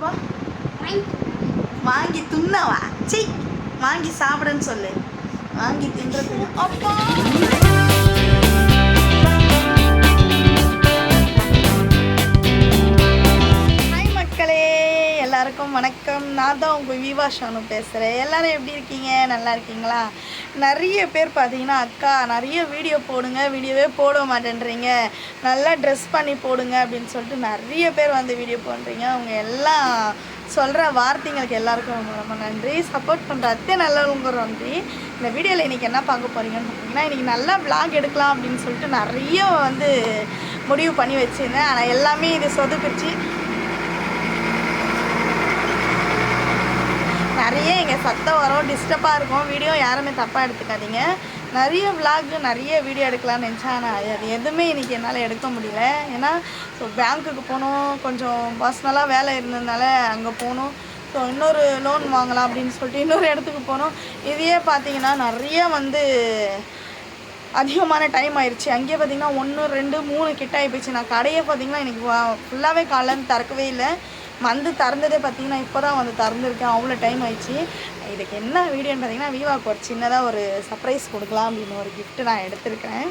அப்பா வாங்கி துண்ணவா சி வாங்கி சாப்பிடுன்னு சொல்லு. வாங்கி தின்றது. அப்பா. மக்களே. எல்லாருக்கும் வணக்கம். நான் தான் உங்கள் விவா ஷானு பேசுகிறேன் எல்லாரும் எப்படி இருக்கீங்க? நல்லா இருக்கீங்களா? நிறைய பேர் பார்த்தீங்கன்னா அக்கா நிறைய வீடியோ போடுங்க வீடியோவே போட மாட்டேன்றீங்க. நல்லா ட்ரெஸ் பண்ணி போடுங்க அப்படின்னு சொல்லிட்டு நிறைய பேர் வந்து வீடியோ போடுறீங்க. அவங்க எல்லாம் சொல்கிற வார்த்தைங்களுக்கு எல்லாருக்கும் ரொம்ப ரொம்ப நன்றி. சப்போர்ட் பண்ணுற அத்தே நல்லவங்க நன்றி. இந்த வீடியோவில் இன்றைக்கி என்ன பார்க்க போகிறீங்கன்னு பார்த்தீங்கன்னா இன்றைக்கி நல்லா விளாக் எடுக்கலாம் அப்படின்னு சொல்லிட்டு நிறைய வந்து முடிவு பண்ணி வச்சுருந்தேன். ஆனால் எல்லாமே இது சொதுப்பிச்சு நிறைய இங்கே சத்தம் வரும் டிஸ்டர்பாக இருக்கும். வீடியோ யாருமே தப்பாக எடுத்துக்காதீங்க. நிறைய vlog நிறைய வீடியோ எடுக்கலாம்னு நினச்சேன். ஆனால் அது எதுவுமே இன்றைக்கி என்னால் எடுக்க முடியல. ஏன்னா ஸோ பேங்க்குக்கு போகணும். கொஞ்சம் பர்சனலாக வேலை இருந்ததுனால அங்கே போகணும். ஸோ இன்னொரு லோன் வாங்கலாம் அப்படின்னு சொல்லிட்டு இன்னொரு இடத்துக்கு போனோம் இதையே பார்த்தீங்கன்னா நிறைய வந்து அதிகமான டைம் ஆயிடுச்சு அங்கேயே பார்த்தீங்கன்னா ஒன்று ரெண்டு மூணு கிட்ட ஆகி போச்சு நான் கடையை பார்த்தீங்கன்னா எனக்கு ஃபுல்லாகவே காலையில திறக்கவே இல்லை. வந்து திறந்ததே பார்த்தீங்கன்னா இப்போ தான் வந்து திறந்துருக்கேன். அவ்வளோ டைம் ஆயிடுச்சு. இதுக்கு என்ன வீடியோன்னு பார்த்தீங்கன்னா வீவாக்கு ஒரு சின்னதாக ஒரு சர்ப்ரைஸ் கொடுக்கலாம் அப்படின்னு ஒரு கிஃப்ட்டு நான் எடுத்திருக்கேன்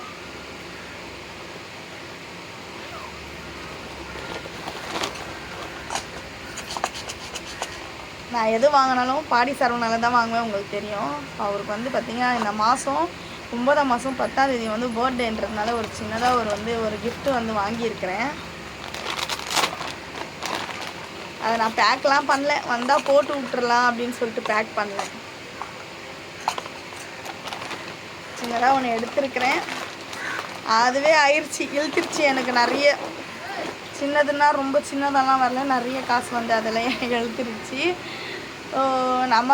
நான் எது வாங்கினாலும் பாடி சரவணால தான் வாங்குவேன் உங்களுக்கு தெரியும். அவருக்கு வந்து பார்த்திங்கன்னா இந்த மாதம் ஒம்பதாம் மாதம் பத்தாம் தேதி வந்து பர்த்டேன்றதுனால ஒரு சின்னதாக ஒரு வந்து ஒரு கிஃப்ட்டு வந்து வாங்கியிருக்கிறேன். அதை நான் பேக்லாம் பண்ணல. வந்தால் போட்டு விட்டுறலாம் அப்படின்னு சொல்லிட்டு பேக் பண்ணல. சின்னதாக ஒன்று எடுத்திருக்கிறேன். அதுவே ஆயிடுச்சு. இழுத்துருச்சு எனக்கு நிறைய. சின்னதுன்னா ரொம்ப சின்னதெல்லாம் வரல. நிறைய காசு வந்து அதில் இழுத்துருச்சு. நம்ம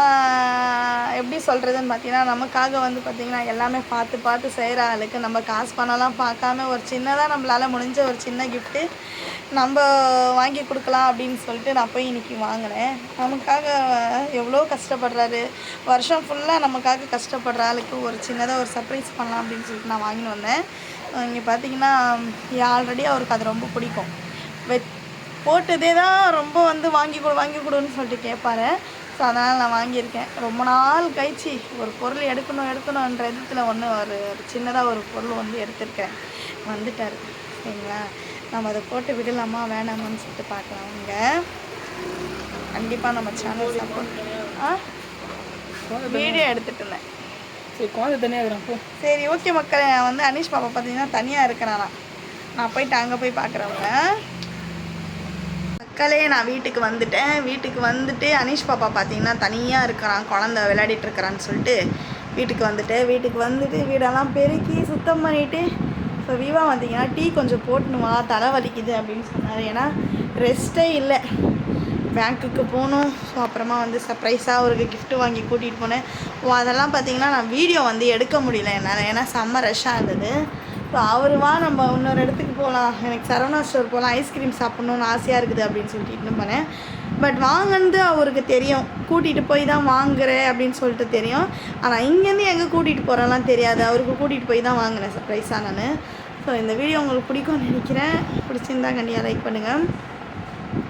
எப்படி சொல்கிறதுன்னு பார்த்தீங்கன்னா நமக்காக வந்து பார்த்திங்கன்னா எல்லாமே பார்த்து பார்த்து செய்கிற ஆளுக்கு நம்ம காசு பணம்லாம் பார்க்காம ஒரு சின்னதாக நம்மளால் முடிஞ்ச ஒரு சின்ன கிஃப்ட்டு நம்ம வாங்கி கொடுக்கலாம் அப்படின்னு சொல்லிட்டு நான் போய் இன்றைக்கி வாங்கினேன். நமக்காக எவ்வளோ கஷ்டப்படுறாரு. வருஷம் ஃபுல்லாக நமக்காக கஷ்டப்படுற ஆளுக்கு ஒரு சின்னதாக ஒரு சர்ப்ரைஸ் பண்ணலாம் அப்படின்னு சொல்லிட்டு நான் வாங்கின்னு வந்தேன். இங்கே பார்த்தீங்கன்னா ஆல்ரெடி அவருக்கு அது ரொம்ப பிடிக்கும். வெ போட்டதே தான் ரொம்ப வந்து வாங்கி கொடு வாங்கி கொடுன்னு சொல்லிட்டு கேட்பாரு ஸோ அதனால் நான் வாங்கியிருக்கேன். ரொம்ப நாள் கழிச்சு ஒரு பொருள் எடுக்கணும் எடுக்கணுன்ற இடத்துல ஒன்று ஒரு ஒரு சின்னதாக ஒரு பொருள் வந்து எடுத்திருக்கேன். வந்துட்டார். சரிங்களா? நம்ம அதை போட்டு விடலாமா வேணாமான்னு சொல்லிட்டு பார்க்கலாம். அவங்க கண்டிப்பாக நம்ம சேனல் சப்போர்ட் ஆ? வீடியோ எடுத்துட்டு இருந்தேன். சரி குழந்தை தனியாக இருக்கிறான் சரி ஓகே மக்களே. நான் வந்து அனீஷ் பாப்பா பார்த்தீங்கன்னா தனியாக இருக்கிறானா. நான் போயிட்டு அங்கே போய் பார்க்குறவங்க மக்களே நான் வீட்டுக்கு வந்துட்டேன். வீட்டுக்கு வந்துட்டு அனீஷ் பாப்பா பார்த்தீங்கன்னா தனியாக இருக்கிறான் குழந்த விளையாடிட்டு இருக்கிறான்னு சொல்லிட்டு வீட்டுக்கு வந்துட்டேன் வீட்டுக்கு வந்துட்டு வீடெல்லாம் பெருக்கி சுத்தம் பண்ணிவிட்டு ஸோ விவா வந்தீங்கன்னா டீ கொஞ்சம் போட்டுன்னு தலை வலிக்குது அப்படின்னு சொன்னார். ஏன்னா ரெஸ்ட்டே இல்லை. பேங்க்குக்கு போகணும். ஸோ அப்புறமா வந்து சர்ப்ரைஸாக அவருக்கு கிஃப்ட்டு வாங்கி கூட்டிகிட்டு போனேன். ஓ அதெல்லாம் பார்த்தீங்கன்னா நான் வீடியோ வந்து எடுக்க முடியல என்னால். ஏன்னா செம்ம ரஷ்ஷாக இருந்தது. ஸோ அவர் வா நம்ம இன்னொரு இடத்துக்கு போகலாம் எனக்கு சரவணா ஸ்டோர் போகலாம் ஐஸ்கிரீம் சாப்பிட்ணுன்னு ஆசையாக இருக்குது அப்படின்னு சொல்லிட்டு இன்னும் போனேன் பட் வாங்கினது அவருக்கு தெரியும். கூட்டிகிட்டு போய் தான் வாங்குறேன் அப்படின்னு சொல்லிட்டு தெரியும். ஆனால் இங்கேருந்து எங்கே கூட்டிகிட்டு போகிறேன்லாம் தெரியாது. அவருக்கு கூட்டிகிட்டு போய் தான் வாங்கினேன் சர்ப்ரைஸாக நான். ஸோ இந்த வீடியோ உங்களுக்கு பிடிக்கும்னு நினைக்கிறேன். பிடிச்சிருந்தா கண்டியாக லைக் பண்ணுங்கள்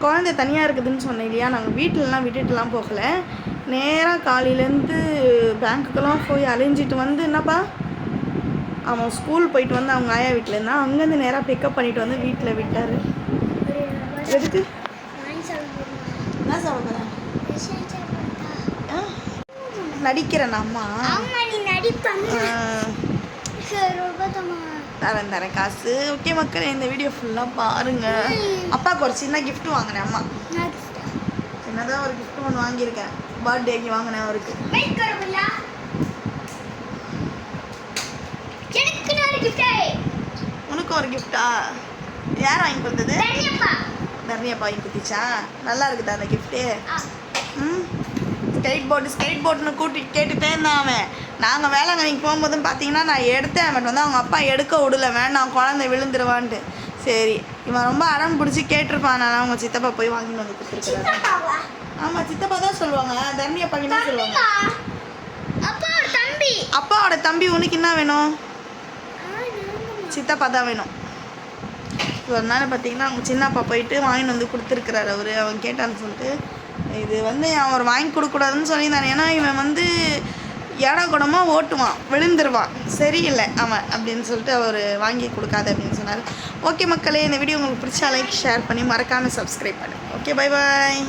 குழந்தை தனியாக இருக்குதுன்னு சொன்னேன் இல்லையா? நாங்கள் வீட்டிலலாம் விட்டுட்டுலாம் போகலை. நேராக காலையிலேருந்து பேங்க்குக்கெல்லாம் போய் அலைஞ்சிட்டு வந்து என்னப்பா? அவன் ஸ்கூல் போயிட்டு வந்து அவங்க ஆயா வீட்டில் இருந்தான் அங்கேருந்து நேராக பிக்கப் பண்ணிட்டு வந்து வீட்டில் விட்டார். எதுக்கு? என்ன சாப்பிட நடிக்கிறேன் அம்மா. தரேன் தரேன் காசு. ஓகே மக்களே இந்த வீடியோ ஃபுல்லாக பாருங்க. அப்பாவுக்கு ஒரு சின்ன gift வாங்கினேன் அம்மா. சின்னதாக ஒரு gift ஒன்று வாங்கியிருக்கேன். பர்த்டேக்கு வாங்கினேன் அவருக்கு. உனக்கு ஒரு கிஃப்டா யார் வாங்கி கொடுத்தது? தர்ணியப்பா வாங்கி கொடுத்துச்சா? நல்லா இருக்குதா அந்த கிஃப்ட்டு ம். ஸ்கேட் போர்டு ஸ்கேட் போர்டுன்னு கூட்டி கேட்டுட்டே இருந்தான் அவன். நாங்கள் வேளாங்கண்ணிக்கு போகும்போதும் பார்த்தீங்கன்னா நான் எடுத்தேன். பட் வந்து அவங்க அப்பா எடுக்க விடல. வேண்டாம் குழந்தை விழுந்துருவான்ட்டு. சரி இவன் ரொம்ப அடம் பிடிச்சி கேட்டிருப்பான். நான் அவங்க சித்தப்பா போய் வாங்கிட்டு வந்து கொடுத்துருக்குறாரு ஆமாம் சித்தப்பா தான் சொல்லுவாங்க. தர்ணியப்பா என்ன சொல்லுவாங்க. அப்பாவோட தம்பி உனக்கு என்ன வேணும்? சித்தப்பா தான் வேணும். ஸோ அதனால் பார்த்தீங்கன்னா அவங்க சின்னப்பா போயிட்டு வாங்கிட்டு வந்து கொடுத்துருக்குறாரு அவர். அவன் கேட்டான்னு சொல்லிட்டு இது வந்து அவர் வாங்கி கொடுக்கூடாதுன்னு சொல்லியிருந்தாரு. ஏன்னா இவன் வந்து ஏடா குடமாக ஓட்டுவான் விழுந்துருவான். சரியில்லை அவன் அப்படின்னு சொல்லிட்டு அவர் வாங்கி கொடுக்காது அப்படின்னு சொன்னார். ஓகே மக்களே இந்த வீடியோ உங்களுக்கு பிடிச்சா லைக் ஷேர் பண்ணி மறக்காமல் சப்ஸ்கிரைப் பண்ணுங்கள் ஓகே பை பாய்